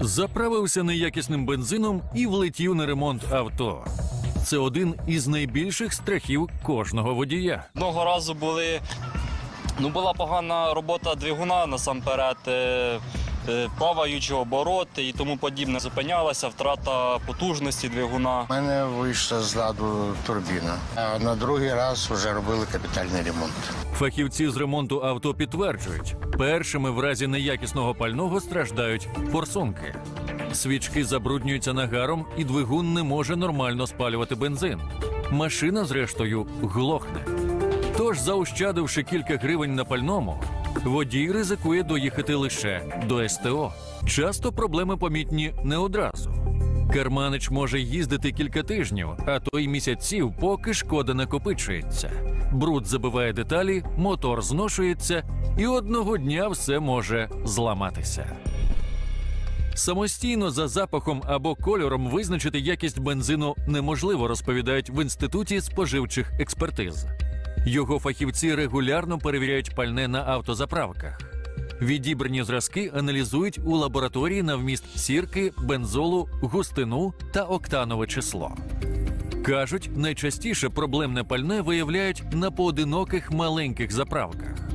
Заправився неякісним бензином і влетів на ремонт авто. Це один із найбільших страхів кожного водія. Одного разу були. Ну, була погана робота двигуна насамперед, е, е, плаваючі обороти і тому подібне. Зупинялася втрата потужності двигуна. У мене вийшла з ладу турбіна. А на другий раз вже робили капітальний ремонт. Фахівці з ремонту авто підтверджують, першими в разі неякісного пального страждають форсунки. Свічки забруднюються нагаром, і двигун не може нормально спалювати бензин. Машина, зрештою, глохне. Тож, заощадивши кілька гривень на пальному, водій ризикує доїхати лише до СТО. Часто проблеми помітні не одразу. Керманич може їздити кілька тижнів, а то й місяців, поки шкода накопичується. Бруд забиває деталі, мотор зношується, і одного дня все може зламатися. Самостійно за запахом або кольором визначити якість бензину неможливо, розповідають в інституті споживчих експертиз. Його фахівці регулярно перевіряють пальне на автозаправках. Відібрані зразки аналізують у лабораторії на вміст сірки, бензолу, густину та октанове число. Кажуть, найчастіше проблемне пальне виявляють на поодиноких маленьких заправках.